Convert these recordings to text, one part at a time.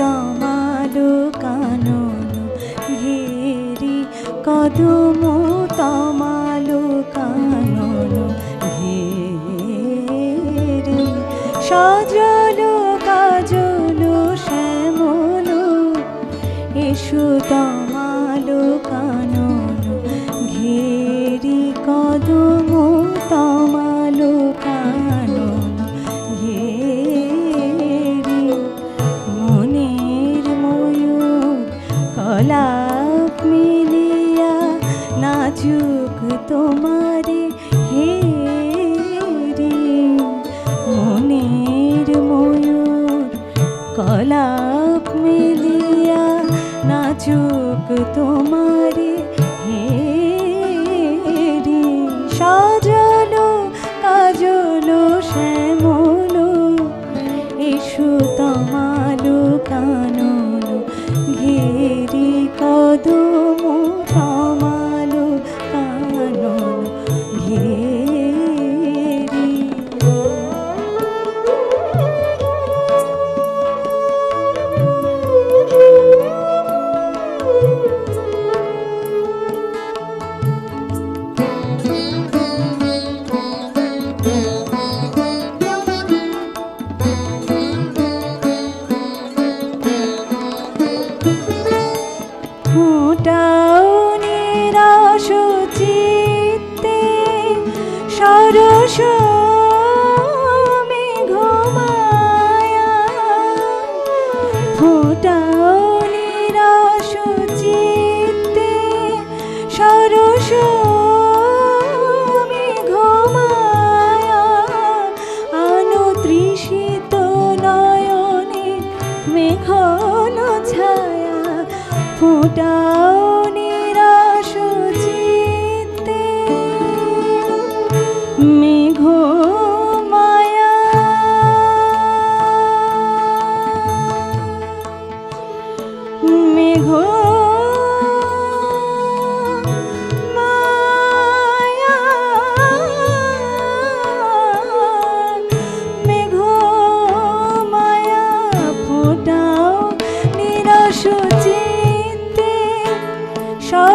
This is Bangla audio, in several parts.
তমালো কানন ঘেরি কদম তমালো কানন ঘেরি সজলো কাজলো শ্যামলো এসু কলাপ মিলিয়া নাচুক তোমারে হে মনের ময়ূর কলাপ মিলিয়া নাচুক তোমারে ফুটাও নিরাশ সরস ঘুমায়া ফুটাও নিরাশ চিত্তে সরস ঘুমায়া আনো ফোটাও নিরাশ মে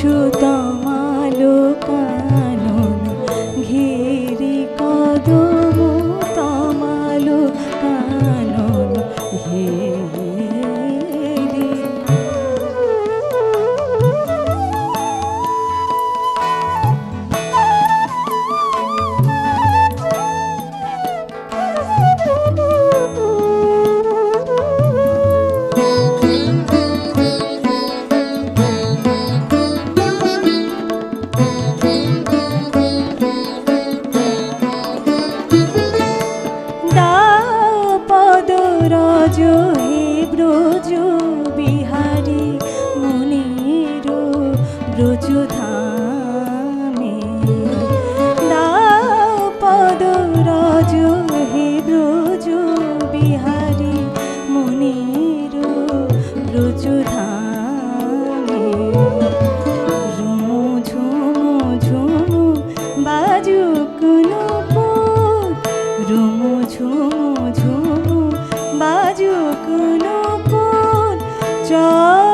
সুতা চা